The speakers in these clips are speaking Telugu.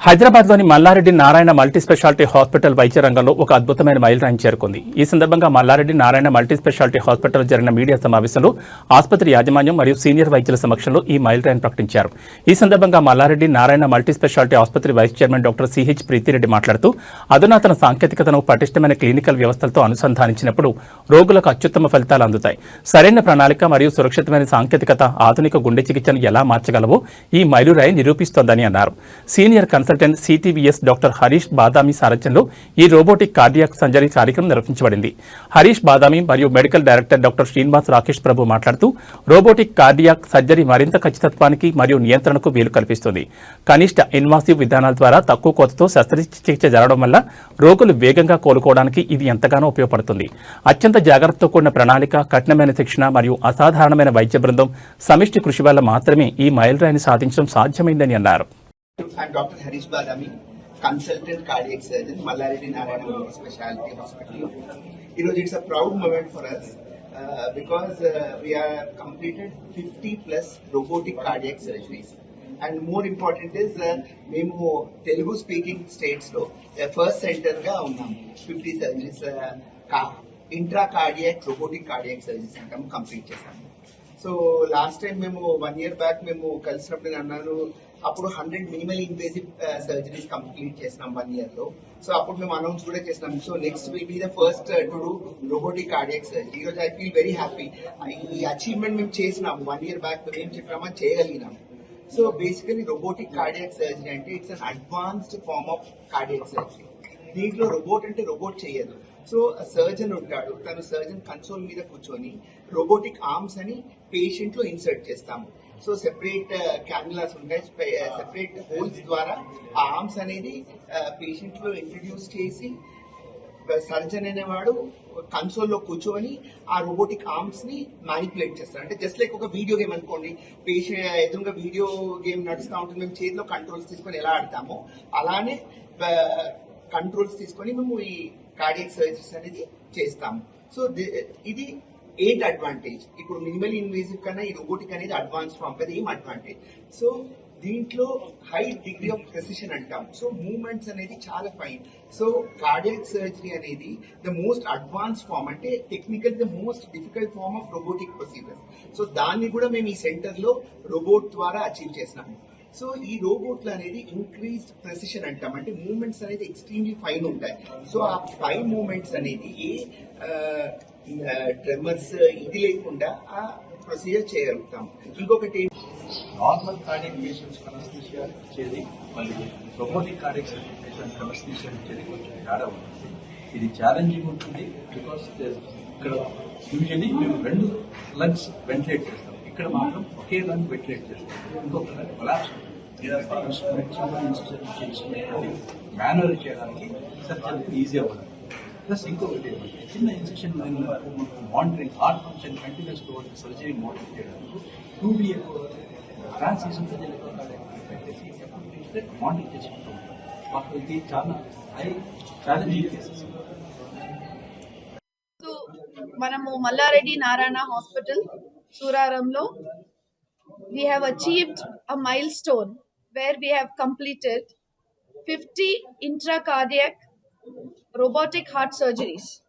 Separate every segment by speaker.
Speaker 1: హైదరాబాద్లోని Mallareddy Narayana multi speciality hospital వైద్య రంగంలో ఒక అద్భుతమైన మైలురాయిని చేరుకుంది. ఈ సందర్భంగా Mallareddy Narayana multi speciality hospital జరిగిన మీడియా సమావేశంలో ఆసుపత్రి యాజమాన్యం మరియు సీనియర్ వైద్యుల సమక్షంలో ఈ మైలురాయిని ప్రకటించారు. ఈ సందర్భంగా మల్లారెడ్డి నారాయణ మల్టీ స్పెషాలిటీ ఆసుపత్రి vice chairman doctor CH Preethireddy మాట్లాడుతూ అధునాతన సాంకేతికతను పటిష్టమైన క్లినికల్ వ్యవస్థలతో అనుసంధానించినప్పుడు రోగులకు అత్యుత్తమ ఫలితాలు అందుతాయి. సరైన ప్రణాళిక మరియు సురక్షితమైన సాంకేతికత ఆధునిక గుండె చికిత్సను ఎలా మార్చగలవో ఈ మైలురాయి నిరూపిస్తోందని అన్నారు. Senior consultant CTVS doctor Harish Badami సారథ్యంలో ఈ రోబోటిక్ కార్డియాక్ సర్జరీ కార్యక్రమం నిర్వహించబడింది. హరీష్ బాదామి మరియు medical director doctor Srinivas Rakesh Prabhu మాట్లాడుతూ రోబోటిక్ కార్డియాక్ సర్జరీ మరింత ఖచ్చితత్వానికి మరియు నియంత్రణకు వీలు కల్పిస్తుంది. కనిష్ట ఇన్వాసివ్ విధానాల ద్వారా తక్కువ కోతతో శస్త్రచికిత్స జరగడం వల్ల రోగులు వేగంగా కోలుకోవడానికి ఇది ఎంతగానో ఉపయోగపడుతుంది. అత్యంత జాగ్రత్తతో కూడిన ప్రణాళిక కఠినమైన శిక్షణ మరియు అసాధారణమైన వైద్య బృందం సమిష్టి కృషి వల్ల మాత్రమే ఈ మైలురాయిని సాధించడం సాధ్యమైందని అన్నారు.
Speaker 2: I'm Dr. Harish Badami, consultant cardiac surgeon, Mallareddy Narayana Specialty Hospital. You know, it's a proud moment for us uh, because uh, we have completed 50 plus robotic cardiac surgeries. And more important is మేము తెలుగు స్పీకింగ్ స్టేట్స్లో ఫస్ట్ సెంటర్గా ఉన్నాము fifty surgeries intra cardiac robotic cardiac surgeries అంటాము కంప్లీట్ చేశాము సో లాస్ట్ టైం మేము వన్ ఇయర్ బ్యాక్ మేము కలిసినప్పుడు నేను అన్నాను అప్పుడు hundred minimal invasive surgeries complete చేసినాం వన్ ఇయర్లో. సో అప్పుడు మేము అనౌన్స్ కూడా చేసినాం. So next will be the first to do robotic cardiac surgery ఈరోజు ఐ ఫీల్ వెరీ హ్యాపీ ఈ అచీవ్మెంట్ uh, మేము చేసినాం. వన్ ఇయర్ బ్యాక్ మేము ఏం చెప్పామో చేయగలిగినాం. So basically robotic cardiac surgery అంటే it's an advanced form of cardiac surgery దీంట్లో రోబోట్ అంటే రోబోట్ చేయదు. సో సర్జన్ ఉంటాడు. తను సర్జన్ కన్సోల్ మీద కూర్చొని రోబోటిక్ ఆర్మ్స్ అని పేషెంట్లో ఇన్సర్ట్ చేస్తాము. సో సెపరేట్ క్యాన్యులాస్ uh, ఉంటాయి. సెపరేట్ హోల్స్ uh, ద్వారా ఆ ఆర్మ్స్ అనేది uh, పేషెంట్లో ఇంట్రడ్యూస్ చేసి సర్జన్ అనేవాడు కన్సోల్లో కూర్చొని ఆ రోబోటిక్ ఆర్మ్స్ని మ్యానిపులేట్ చేస్తారు అంటే జస్ట్ లైక్ ఒక వీడియో గేమ్ అనుకోండి. పేషెంట్ ఎదురుగా వీడియో గేమ్ నడుస్తూ ఉంటుంది. మేము చేతిలో కంట్రోల్స్ తీసుకొని ఎలా ఆడతామో అలానే కంట్రోల్స్ తీసుకొని మేము ఈ కార్డియక్ సర్జరీస్ అనేది చేస్తాము. సో ఇది ఏంటి అడ్వాంటేజ్ ఇప్పుడు మినిమల్ ఇన్వేజివ్ కన్నా ఈ రోబోటిక్ అనేది అడ్వాన్స్ ఫామ్ కదా ఏం అడ్వాంటేజ్ సో దీంట్లో హై డిగ్రీ ఆఫ్ ప్రెసిషన్ అంటాం. సో మూమెంట్స్ అనేది చాలా ఫైన్ సో కార్డియాక్ సర్జరీ అనేది ద మోస్ట్ అడ్వాన్స్ ఫామ్ అంటే technical the most difficult form of robotic procedure so దాన్ని కూడా మేము ఈ సెంటర్లో రోబోట్ ద్వారా అచీవ్ చేసినాము. సో ఈ రోబోట్లు అనేది ఇంక్రీస్డ్ ప్రెసిషన్ అంటాం. అంటే మూమెంట్స్ అనేది ఎక్స్ట్రీమ్లీ ఫైన్ ఉంటాయి. సో ఆ ఫైన్ మూమెంట్స్ అనేది ఏ ట్రెమర్స్ ఇది లేకుండా ఆ ప్రొసీజర్ చేయగలుగుతాం. ఇంకొకటి
Speaker 3: నార్మల్ కార్డియక్ పేషెంట్స్ కనస్థిషియా ఇచ్చేది మళ్ళీ రోబోటిక్ కార్డియక్ పేషెంట్ కనస్థిషియా ఇచ్చేది కొంచెం తేడా ఉంటుంది. ఇది ఛాలెంజింగ్ ఉంటుంది బికాస్ ఇక్కడ యూజువలీ మేము రెండు లంగ్స్ వెంటిలేట్ చేస్తాం. ఇక్కడ మాత్రం ఒకే లంగ్ వెంటిలేట్ చేస్తాం ఇంకొక లంగ్ కొలాప్స్ మాన్యువల్ చేయడానికి సర్జరీ ఈజీ అవ్వడం ప్లస్ ఇంకొకటి ఏంటంటే చిన్న incision monitoring heart function continuous surgery monitor చేయడానికి టూ బి ఎక్కువ ట్రాన్స్లేషన్ సర్జరీ ఎక్కువ పెట్టేసి ఎప్పుడు చూస్తే మానిటర్ చేసుకుంటూ ఉంటాం మాకు ఇది చాలా హై ఛాలెంజింగ్ కేసెస్
Speaker 4: సో మనము Mallareddy Narayana hospital Suraramlo, we have achieved a milestone where we have completed 50 intracardiac robotic heart surgeries.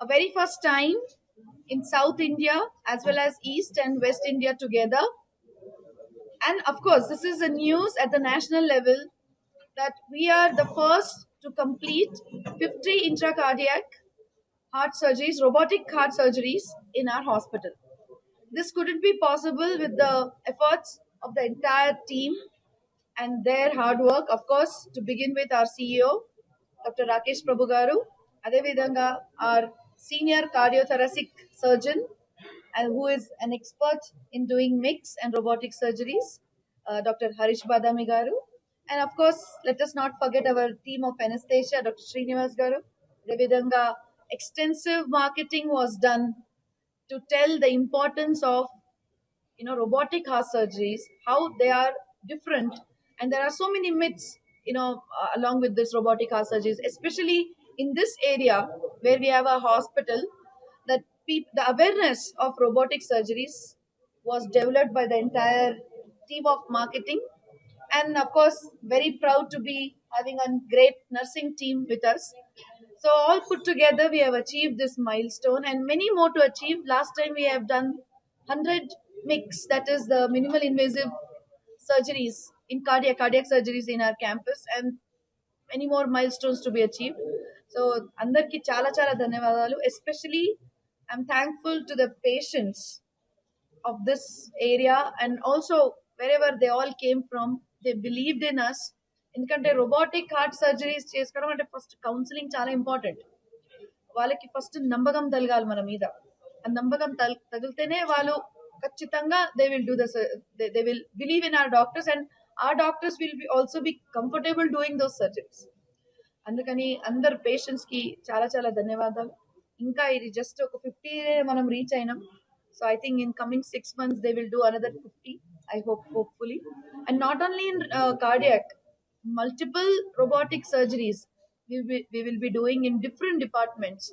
Speaker 4: A very first time in South India as well as East and West India together. And of course, this is the news at the national level that we are the first to complete 50 intracardiac heart surgeries, robotic heart surgeries in our hospital. This couldn't be possible with the efforts of the entire team and their hard work. Of course, to begin with, our CEO, Dr. Rakesh Prabhu Garu, Adevidanga, our senior cardiothoracic surgeon, and who is an expert in doing mix and robotic surgeries, uh, Dr. Harish Badami Garu. And of course, let us not forget our team of anesthesia, Dr. Srinivas Garu. Devidanga, extensive marketing was done to tell the importance of you know robotic heart surgeries how they are different and there are so many myths you know uh, along with this robotic heart surgeries especially in this area where we have a hospital that the awareness of robotic surgeries was developed by the entire team of marketing and of course, very proud to be having a great nursing team with us. So all put together, we have achieved this milestone, and many more to achieve. Last time we have done 100 mix, that is the minimal invasive surgeries in cardiac cardiac surgeries in our campus, and many more milestones to be achieved. So అందరికి చాలా చాలా ధన్యవాదాలు especially I'm thankful to the patients of this area and also wherever they all came from they believed in us ఎందుకంటే రోబోటిక్ హార్ట్ సర్జరీస్ చేసుకోవడం అంటే ఫస్ట్ కౌన్సిలింగ్ చాలా ఇంపార్టెంట్ వాళ్ళకి ఫస్ట్ నమ్మకం తలగాలి మన మీద. ఆ నమ్మకం తగిలితేనే వాళ్ళు ఖచ్చితంగా they will do the they will believe in our doctors and ఆ doctors will be also be comfortable doing those surgeries అందుకని అందరు పేషెంట్స్కి చాలా చాలా ధన్యవాదాలు. ఇంకా ఇది జస్ట్ ఒక ఫిఫ్టీ మనం రీచ్ అయినాం. So I think in coming six months they will do another fifty I hope hopefully and not only in cardiac multiple robotic surgeries we will, we will be doing in different departments.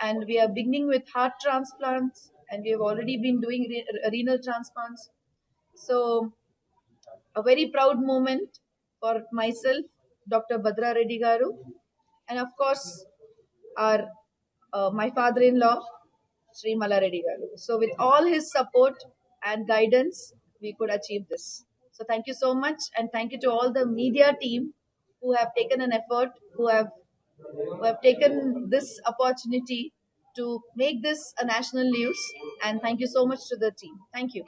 Speaker 4: And we are beginning with heart transplants and we have already been doing re- renal transplants. So a very proud moment for myself dr badra reddy garu and of course our uh, my father-in-law Sri Malareddy garu. So with all his support and guidance we could achieve this so thank you so much and thank you to all the media team who have taken an effort who have who have taken this opportunity to make this a national news and thank you so much to the team. Thank you